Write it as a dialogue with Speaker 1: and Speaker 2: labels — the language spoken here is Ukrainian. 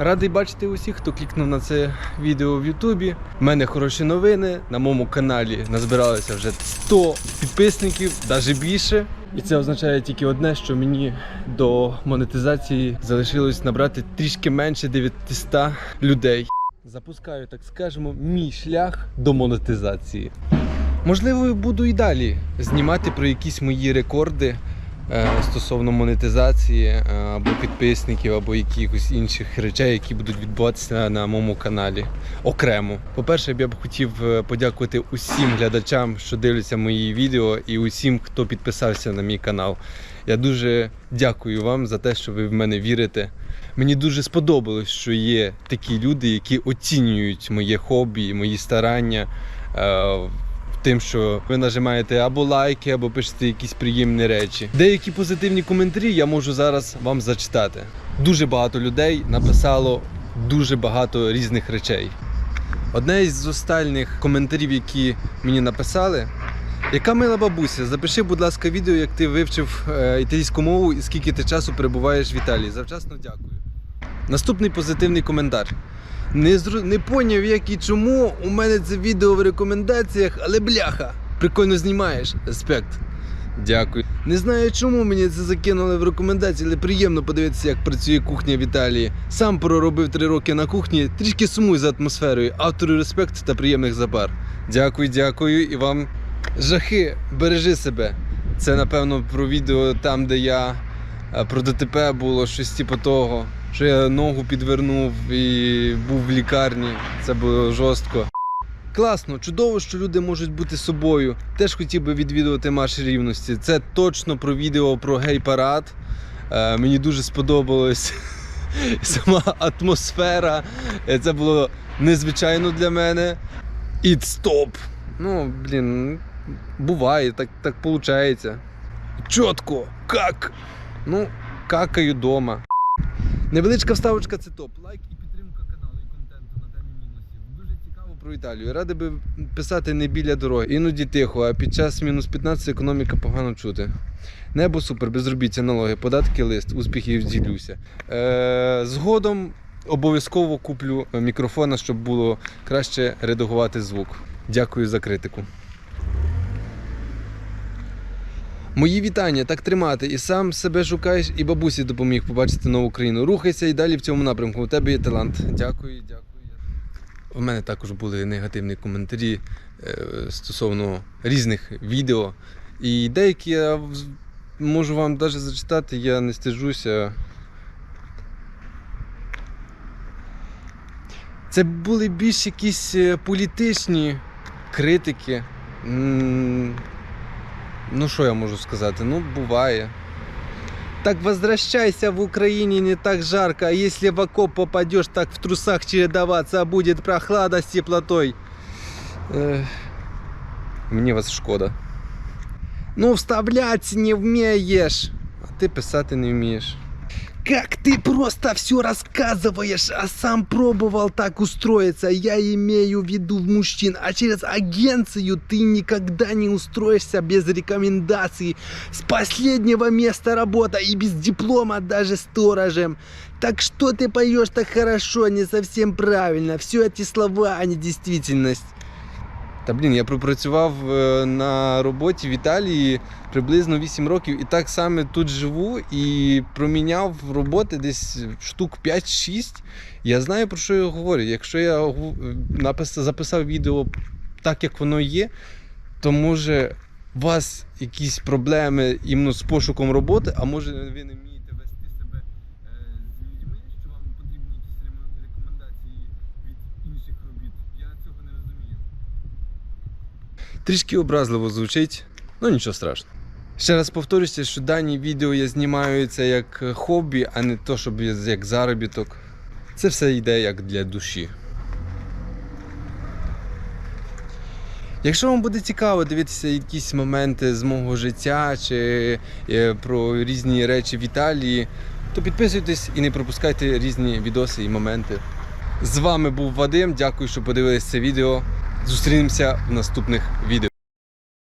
Speaker 1: Радий бачити усіх, хто клікнув на це відео в Ютубі. У мене хороші новини. На моєму каналі назбиралося вже 100 підписників, навіть більше. І це означає тільки одне, що мені до монетизації залишилось набрати трішки менше 900 людей. Запускаю, так скажемо, мій шлях до монетизації. Можливо, буду і далі знімати про якісь мої рекорди стосовно монетизації е, або підписників, або якихось інших речей, які будуть відбуватися на моєму каналі окремо. По-перше, я б хотів е, подякувати усім глядачам, що дивляться мої відео, і усім, хто підписався на мій канал. Я дуже дякую вам за те, що ви в мене вірите. Мені дуже сподобалось, що є такі люди, які оцінюють моє хобі, мої старання. Тим, що ви нажимаєте або лайки, або пишете якісь приємні речі. Деякі позитивні коментарі я можу зараз вам зачитати. Дуже багато людей написало дуже багато різних речей. Одне із останніх коментарів, які мені написали, яка мила бабуся, запиши, будь ласка, відео, як ти вивчив е, італійську мову і скільки ти часу перебуваєш в Італії. Завчасно дякую. Наступний позитивний коментар. Не, зру... не поняв, як і чому у мене це відео в рекомендаціях, але бляха. Прикольно знімаєш. Респект. Дякую. Не знаю, чому мені це закинули в рекомендації, але приємно подивитися, як працює кухня в Італії. Сам проробив три роки на кухні, трішки сумую за атмосферою. Автору респект та приємних запар. Дякую, дякую і вам. Жахи, бережи себе. Це напевно про відео там, де я е, про ДТП було щось типу того, що я ногу підвернув і був в лікарні. Це було жорстко. Класно, чудово, що люди можуть бути собою. Теж хотів би відвідувати марш рівності. Це точно про відео про гей-парад. Е, мені дуже сподобалось сама атмосфера. Е, Це було незвичайно для мене. І стоп. Ну, блін, буває, так, так виходить. Чітко, как? Ну, какаю дома. Невеличка вставочка це топ. Лайк і підтримка каналу і контенту на темі мінусів. Дуже цікаво про Італію. Радий би писати не біля дороги. Іноді тихо, а під час мінус 15 економіка погано чути. Небо супер, безробіття, налоги, податки, лист, успіхів ділюся. Е, згодом обов'язково куплю мікрофона, щоб було краще редагувати звук. Дякую за критику. Мої вітання, так тримати. І сам себе шукаєш, і бабусі допоміг побачити нову країну. Рухайся і далі в цьому напрямку. У тебе є талант. Дякую, дякую. У мене також були негативні коментарі е, стосовно різних відео. І деякі я можу вам навіть зачитати, я не стежуся. Це були більш якісь е, політичні критики. М, Ну, що я можу сказати? Ну, буває. Так возвращайся в Украине не так жарко, а если в окоп попадешь, так в трусах чередоваться, а будет прохлада с теплотой. Ех, Мені вас шкода. Ну, вставлять не вмієш, а ти писати не вмієш. Как ты просто все рассказываешь, а сам пробовал так устроиться. Я имею в виду мужчин, а через агенцию ты никогда не устроишься без рекомендаций с последнего места работы и без диплома даже сторожем. Так что ты поешь так хорошо, не совсем правильно. Все эти слова, а не действительность. Та блін, я пропрацював е, на роботі в Італії приблизно 8 років і так саме тут живу і проміняв роботи десь штук 5-6. Я знаю про що я говорю. Якщо я напис- записав відео так, як воно є, то може у вас якісь проблеми іменно з пошуком роботи, а може ви не вмієте вести себе е, з людьми, що вам потрібні якісь рекомендації від інших робіт. Я цього не розумію. Трішки образливо звучить, ну нічого страшного. Ще раз повторюся, що дані відео я знімаю це як хобі, а не то, щоб як заробіток. Це все йде як для душі. Якщо вам буде цікаво дивитися якісь моменти з мого життя чи е, про різні речі в Італії, то підписуйтесь і не пропускайте різні відоси і моменти. З вами був Вадим. Дякую, що подивились це відео. Зустрінемося в наступних відео.